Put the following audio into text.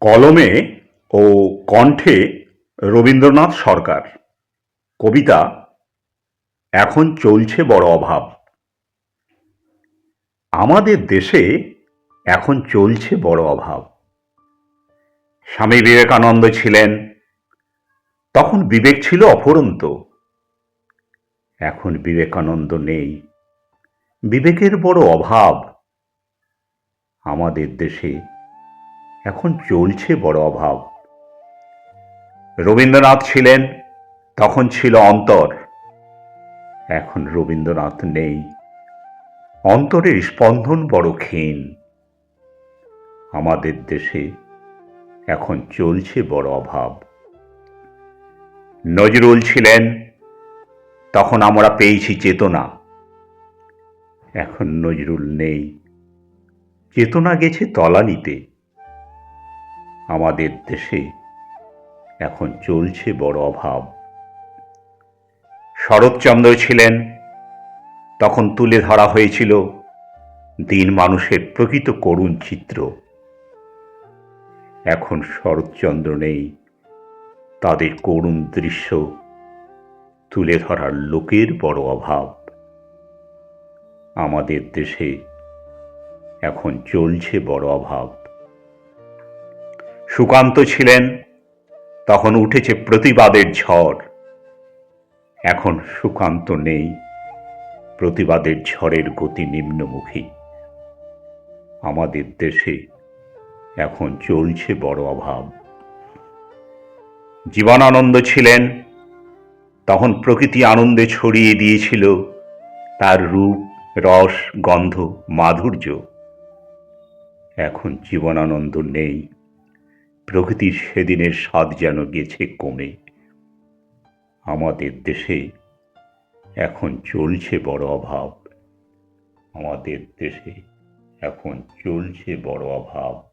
কলমে ও কণ্ঠে রবীন্দ্রনাথ সরকার। কবিতা, এখন চলছে বড় অভাব। আমাদের দেশে এখন চলছে বড় অভাব। স্বামী বিবেকানন্দ ছিলেন, তখন বিবেক ছিল অফুরন্ত। এখন বিবেকানন্দ নেই। বিবেকের বড় অভাব আমাদের দেশে এখন চলছে বড় অভাব। রবীন্দ্রনাথ ছিলেন, তখন ছিল অন্তর। এখন রবীন্দ্রনাথ নেই। অন্তরের স্পন্দন বড় ক্ষীণ। আমাদের দেশে এখন চলছে বড় অভাব। নজরুল ছিলেন, তখন আমরা পেয়েছি চেতনা। এখন নজরুল নেই। চেতনা গেছে তলানিতে আমাদের দেশে এখন চলছে বড় অভাব। শরৎচন্দ্র ছিলেন, তখন তুলে ধরা হয়েছিল দিন মানুষের প্রকৃত করুণ চিত্র। এখন শরৎচন্দ্র নেই, তাদের করুণ দৃশ্য তুলে ধরার লোকের বড় অভাব। আমাদের দেশে এখন চলছে বড় অভাব। সুকান্ত ছিলেন, তখন উঠেছে প্রতিবাদের ঝড়। এখন সুকান্ত নেই, প্রতিবাদের ঝড়ের গতি নিম্নমুখী। আমাদের দেশে এখন চলছে বড় অভাব। জীবনানন্দ ছিলেন, তখন প্রকৃতি আনন্দে ছড়িয়ে দিয়েছিল। তার রূপ, রস, গন্ধ, মাধুর্য এখন জীবনানন্দ নেই। প্রকৃতির সেদিনের স্বাদ যেন গেছে কমে। আমাদের দেশে এখন চলছে বড় অভাব। আমাদের দেশে এখন চলছে বড় অভাব।